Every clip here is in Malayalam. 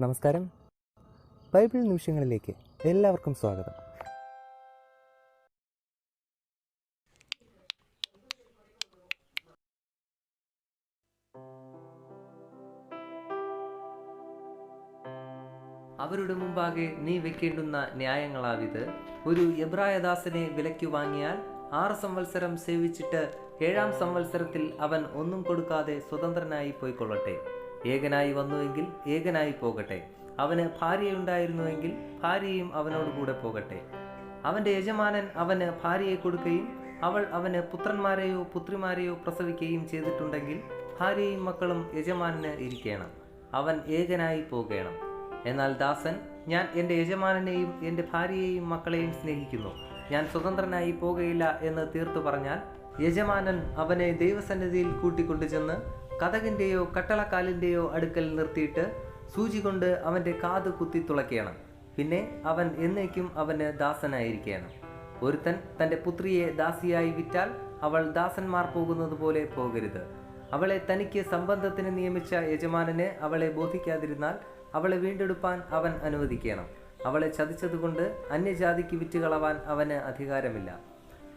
നമസ്കാരം. ബൈബിൾ നിമിഷങ്ങളിലേക്ക് എല്ലാവർക്കും സ്വാഗതം. അവരുടെ മുമ്പാകെ നീ വെക്കേണ്ടുന്ന ന്യായങ്ങളാവിത്. ഒരു എബ്രായദാസനെ വിലയ്ക്ക് വാങ്ങിയാൽ ആറ് സംവത്സരം സേവിച്ചിട്ട് ഏഴാം സംവത്സരത്തിൽ അവൻ ഒന്നും കൊടുക്കാതെ സ്വതന്ത്രനായി പോയിക്കൊള്ളട്ടെ. ഏകനായി വന്നുവെങ്കിൽ ഏകനായി പോകട്ടെ. അവന് ഭാര്യയുണ്ടായിരുന്നുവെങ്കിൽ ഭാര്യയും അവനോട് കൂടെ പോകട്ടെ. അവന്റെ യജമാനൻ അവന് ഭാര്യയെ കൊടുക്കുകയും അവൾ അവന് പുത്രന്മാരെയോ പുത്രിമാരെയോ പ്രസവിക്കുകയും ചെയ്തിട്ടുണ്ടെങ്കിൽ ഭാര്യയും മക്കളും യജമാനന് ഇരിക്കണം. അവൻ ഏകനായി പോകണം. എന്നാൽ ദാസൻ ഞാൻ എന്റെ യജമാനനെയും എന്റെ ഭാര്യയെയും മക്കളെയും സ്നേഹിക്കുന്നു. ഞാൻ സ്വതന്ത്രനായി പോകയില്ല എന്ന് തീർത്തു പറഞ്ഞാൽ യജമാനൻ അവനെ ദൈവസന്നിധിയിൽ കൂട്ടിക്കൊണ്ടു ചെന്ന് കഥകിന്റെയോ കട്ടളക്കാലിന്റെയോ അടുക്കൽ നിർത്തിയിട്ട് സൂചി കൊണ്ട് അവന്റെ കാത് കുത്തി തുളയ്ക്കണം പിന്നെ അവൻ എന്നേക്കും അവന് ദാസനായിരിക്കണം ഒരുത്തൻ തന്റെ പുത്രിയെ ദാസിയായി വിറ്റാൽ അവൾ ദാസന്മാർ പോകുന്നത് പോലെ പോകരുത്. അവളെ തനിക്ക് സംബന്ധത്തിന് നിയമിച്ച യജമാനന് അവളെ ബോധിക്കാതിരുന്നാൽ അവളെ വീണ്ടെടുപ്പാൻ അവൻ അനുവദിക്കണം. അവളെ ചതിച്ചതുകൊണ്ട് അന്യജാതിക്ക് വിറ്റുകളവാൻ അവന് അധികാരമില്ല.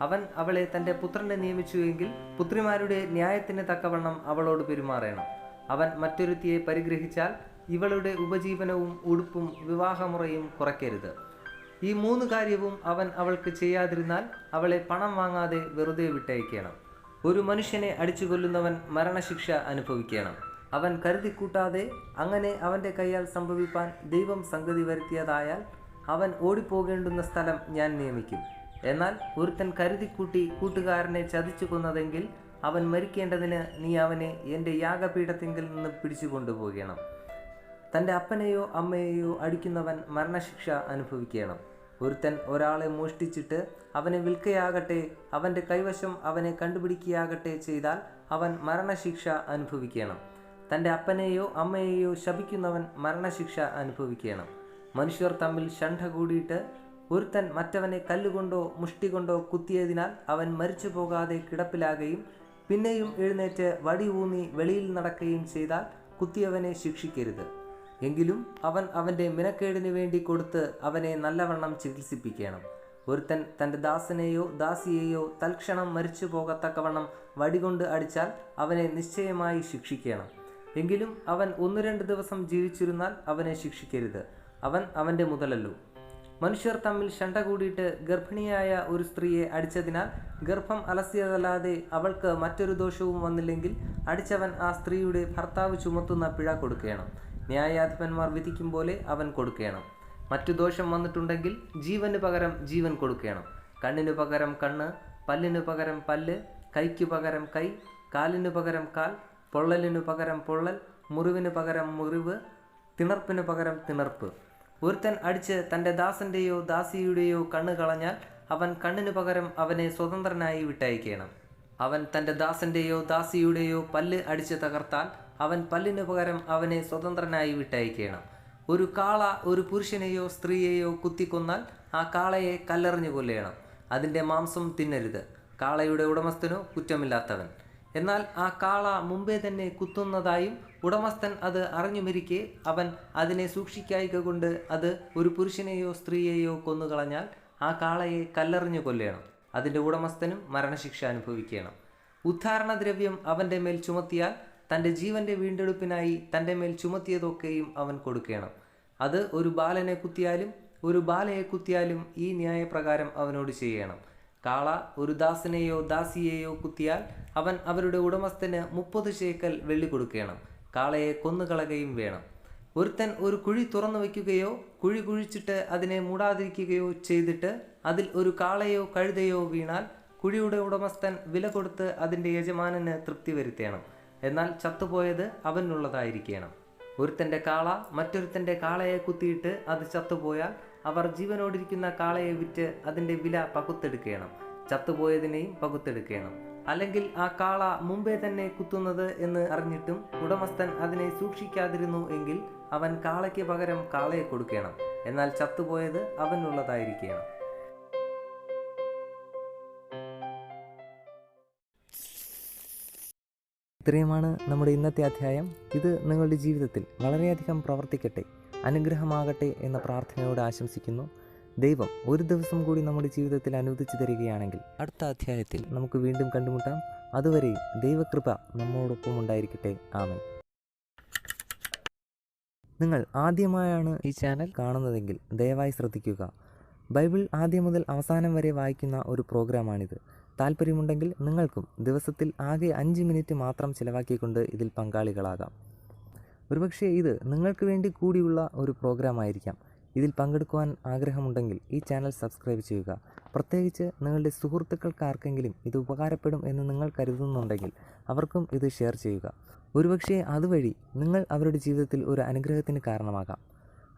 അവൻ അവളെ തന്റെ പുത്രനെ നിയമിച്ചുവെങ്കിൽ പുത്രിമാരുടെ ന്യായത്തിന് തക്കവണ്ണം അവളോട് പെരുമാറണം. അവൻ മറ്റൊരുത്തിയെ പരിഗ്രഹിച്ചാൽ ഇവളുടെ ഉപജീവനവും ഉടുപ്പും വിവാഹമുറയും കുറയ്ക്കരുത്. ഈ മൂന്ന് കാര്യവും അവൻ അവൾക്ക് ചെയ്യാതിരുന്നാൽ അവളെ പണം വാങ്ങാതെ വെറുതെ വിട്ടയക്കണം. ഒരു മനുഷ്യനെ അടിച്ചു കൊല്ലുന്നവൻ മരണശിക്ഷ അനുഭവിക്കണം. അവൻ കരുതിക്കൂട്ടാതെ അങ്ങനെ അവന്റെ കൈയാൽ സംഭവിപ്പാൻ ദൈവം സംഗതി വരുത്തിയതായാൽ അവൻ ഓടിപ്പോകേണ്ടുന്ന സ്ഥലം ഞാൻ നിയമിക്കും. എന്നാൽ ഒരുത്തൻ കരുതിക്കൂട്ടി കൂട്ടുകാരനെ ചതിച്ചു കൊന്നതെങ്കിൽ അവൻ മരിക്കേണ്ടതിന് നീ അവനെ എന്റെ യാഗപീഠത്തിങ്കിൽ നിന്ന് പിടിച്ചു കൊണ്ടുപോകണം തന്റെ അപ്പനെയോ അമ്മയെയോ അടിക്കുന്നവൻ മരണശിക്ഷ അനുഭവിക്കണം. ഒരുത്തൻ ഒരാളെ മോഷ്ടിച്ചിട്ട് അവനെ വിൽക്കയാകട്ടെ അവന്റെ കൈവശം അവനെ കണ്ടുപിടിക്കുകയാകട്ടെ ചെയ്താൽ അവൻ മരണശിക്ഷ അനുഭവിക്കണം. തന്റെ അപ്പനെയോ അമ്മയെയോ ശപിക്കുന്നവൻ മരണശിക്ഷ അനുഭവിക്കണം. മനുഷ്യർ തമ്മിൽ ഷണ്ഠ കൂടിയിട്ട് ഒരുത്തൻ മറ്റവനെ കല്ലുകൊണ്ടോ മുഷ്ടികൊണ്ടോ കുത്തിയതിനാൽ അവൻ മരിച്ചു പോകാതെ കിടപ്പിലാകുകയും പിന്നെയും എഴുന്നേറ്റ് വടി ഊന്നി വെളിയിൽ നടക്കുകയും ചെയ്താൽ കുത്തിയവനെ ശിക്ഷിക്കരുത്. എങ്കിലും അവൻ അവന്റെ മിനക്കേടിനു വേണ്ടി കൊടുത്ത് അവനെ നല്ലവണ്ണം ചികിത്സിപ്പിക്കണം. ഒരുത്തൻ തന്റെ ദാസനെയോ ദാസിയെയോ തൽക്ഷണം മരിച്ചു പോകത്തക്കവണ്ണം വടികൊണ്ട് അടിച്ചാൽ അവനെ നിശ്ചയമായി ശിക്ഷിക്കണം. എങ്കിലും അവൻ ഒന്ന് രണ്ട് ദിവസം ജീവിച്ചിരുന്നാൽ അവനെ ശിക്ഷിക്കരുത്. അവൻ അവന്റെ മുതലല്ലോ. മനുഷ്യർ തമ്മിൽ ശണ്ട കൂടിയിട്ട് ഗർഭിണിയായ ഒരു സ്ത്രീയെ അടിച്ചതിനാൽ ഗർഭം അലസിയതല്ലാതെ അവൾക്ക് മറ്റൊരു ദോഷവും വന്നില്ലെങ്കിൽ അടിച്ചവൻ ആ സ്ത്രീയുടെ ഭർത്താവ് ചുമത്തുന്ന പിഴ കൊടുക്കണം. ന്യായാധിപന്മാർ വിധിക്കും പോലെ അവൻ കൊടുക്കണം. മറ്റു ദോഷം വന്നിട്ടുണ്ടെങ്കിൽ ജീവന് പകരം ജീവൻ കൊടുക്കണം. കണ്ണിനു പകരം കണ്ണ് പല്ലിനു പകരം പല്ല് കൈക്കു പകരം കൈ കാലിനു പകരം കാൽ പൊള്ളലിനു പകരം പൊള്ളൽ മുറിവിന് പകരം മുറിവ് തിണർപ്പിന് പകരം തിണർപ്പ്. ഒരുത്തൻ അടിച്ച് തന്റെ ദാസന്റെയോ ദാസിയുടെയോ കണ്ണ് കളഞ്ഞാൽ അവൻ കണ്ണിനു പകരം അവനെ സ്വതന്ത്രനായി വിട്ടയക്കണം അവൻ തന്റെ ദാസന്റെയോ ദാസിയുടെയോ പല്ല് അടിച്ച് തകർത്താൽ അവൻ പല്ലിനു പകരം അവനെ സ്വതന്ത്രനായി വിട്ടയക്കണം ഒരു കാള ഒരു പുരുഷനെയോ സ്ത്രീയെയോ കുത്തിക്കൊന്നാൽ ആ കാളയെ കല്ലെറിഞ്ഞു കൊല്ലണം. അതിന്റെ മാംസം തിന്നരുത്. കാളയുടെ ഉടമസ്ഥനോ കുറ്റമില്ലാത്തവൻ. എന്നാൽ ആ കാള മുമ്പേ തന്നെ കുത്തുന്നതായും ഉടമസ്ഥൻ അത് അറിഞ്ഞുമിരിക്കെ അവൻ അതിനെ സൂക്ഷിക്കായിക കൊണ്ട് അത് ഒരു പുരുഷനെയോ സ്ത്രീയെയോ കൊന്നുകളഞ്ഞാൽ ആ കാളയെ കല്ലെറിഞ്ഞു കൊല്ലണം. അതിന്റെ ഉടമസ്ഥനും മരണശിക്ഷ അനുഭവിക്കണം. ഉദ്ധാരണദ്രവ്യം അവന്റെ മേൽ ചുമത്തിയാൽ തന്റെ ജീവന്റെ വീണ്ടെടുപ്പിനായി തന്റെ മേൽ ചുമത്തിയതൊക്കെയും അവൻ കൊടുക്കണം. അത് ഒരു ബാലനെ കുത്തിയാലും ഒരു ബാലയെ കുത്തിയാലും ഈ ന്യായപ്രകാരം അവനോട് ചെയ്യണം. കാള ഒരു ദാസിനെയോ ദാസിയെയോ കുത്തിയാൽ അവൻ അവരുടെ ഉടമസ്ഥന് മുപ്പത് ശേക്കൽ വെള്ളി കൊടുക്കണം കാളയെ കൊന്നുകളകയും വേണം. ഒരുത്തൻ ഒരു കുഴി തുറന്നു വയ്ക്കുകയോ കുഴി കുഴിച്ചിട്ട് അതിനെ മൂടാതിരിക്കുകയോ ചെയ്തിട്ട് അതിൽ ഒരു കാളയോ കഴുതയോ വീണാൽ കുഴിയുടെ ഉടമസ്ഥൻ വില കൊടുത്ത് അതിന്റെ യജമാനന് തൃപ്തി വരുത്തേണം. എന്നാൽ ചത്തുപോയത് അവനുള്ളതായിരിക്കണം. ഒരുത്തന്റെ കാള മറ്റൊരുത്തന്റെ കാളയെ കുത്തിയിട്ട് അത് ചത്തുപോയാൽ അവർ ജീവനോടിരിക്കുന്ന കാളയെ വിറ്റ് അതിന്റെ വില പകുത്തെടുക്കണം. ചത്തുപോയതിനെയും പകുത്തെടുക്കണം. അല്ലെങ്കിൽ ആ കാള മുമ്പേ തന്നെ കുത്തുന്നത് എന്ന് അറിഞ്ഞിട്ടും ഉടമസ്ഥൻ അതിനെ സൂക്ഷിക്കാതിരുന്നു എങ്കിൽ അവൻ കാളയ്ക്ക് പകരം കാളയെ കൊടുക്കണം. എന്നാൽ ചത്തുപോയത് അവനുള്ളതായിരിക്കണം. ഇത്രയുമാണ് നമ്മുടെ ഇന്നത്തെ അധ്യായം. ഇത് നിങ്ങളുടെ ജീവിതത്തിൽ വളരെയധികം പ്രവർത്തിക്കട്ടെ അനുഗ്രഹമാകട്ടെ എന്ന പ്രാർത്ഥനയോട് ആശംസിക്കുന്നു. ദൈവം ഒരു ദിവസം കൂടി നമ്മുടെ ജീവിതത്തിൽ അനുവദിച്ചു തരികയാണെങ്കിൽ അടുത്ത അധ്യായത്തിൽ നമുക്ക് വീണ്ടും കണ്ടുമുട്ടാം. അതുവരെ ദൈവകൃപ നമ്മോടൊപ്പം ഉണ്ടായിരിക്കട്ടെ. ആമൻ. നിങ്ങൾ ആദ്യമായാണ് ഈ ചാനൽ കാണുന്നതെങ്കിൽ ദയവായി ശ്രദ്ധിക്കുക. ബൈബിൾ ആദ്യം മുതൽ അവസാനം വരെ വായിക്കുന്ന ഒരു പ്രോഗ്രാമാണിത്. താല്പര്യമുണ്ടെങ്കിൽ നിങ്ങൾക്കും ദിവസത്തിൽ ആകെ അഞ്ച് മിനിറ്റ് മാത്രം ചിലവാക്കിക്കൊണ്ട് ഇതിൽ പങ്കാളികളാകാം. ഒരുപക്ഷെ ഇത് നിങ്ങൾക്ക് വേണ്ടി കൂടിയുള്ള ഒരു പ്രോഗ്രാം ആയിരിക്കാം ഇതിൽ പങ്കെടുക്കുവാൻ ആഗ്രഹമുണ്ടെങ്കിൽ ഈ ചാനൽ സബ്സ്ക്രൈബ് ചെയ്യുക. പ്രത്യേകിച്ച് നിങ്ങളുടെ സുഹൃത്തുക്കൾക്ക് ആർക്കെങ്കിലും ഇത് ഉപകാരപ്പെടും എന്ന് നിങ്ങൾ കരുതുന്നുണ്ടെങ്കിൽ അവർക്കും ഇത് ഷെയർ ചെയ്യുക. ഒരുപക്ഷേ അതുവഴി നിങ്ങൾ അവരുടെ ജീവിതത്തിൽ ഒരു അനുഗ്രഹത്തിന് കാരണമാകാം.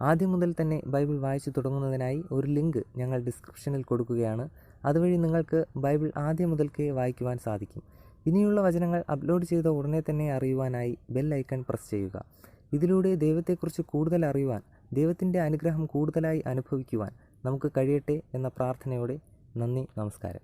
ആദ്യം മുതൽ തന്നെ ബൈബിൾ വായിച്ചു തുടങ്ങുന്നതിനായി ഒരു ലിങ്ക് ഞങ്ങൾ ഡിസ്ക്രിപ്ഷനിൽ കൊടുക്കുകയാണ്. അതുവഴി നിങ്ങൾക്ക് ബൈബിൾ ആദ്യം മുതൽക്കേ വായിക്കുവാൻ സാധിക്കും. ഇനിയുള്ള വചനങ്ങൾ അപ്ലോഡ് ചെയ്ത ഉടനെ തന്നെ അറിയുവാനായി ബെൽ ഐക്കൺ പ്രസ് ചെയ്യുക. ഇതിലൂടെ ദൈവത്തെക്കുറിച്ച് കൂടുതൽ അറിയുവാൻ ദൈവത്തിന്റെ അനുഗ്രഹം കൂടുതലായി അനുഭവിക്കുവാൻ നമുക്ക് കഴിയട്ടെ എന്ന പ്രാർത്ഥനയോടെ നന്ദി നമസ്കാരം.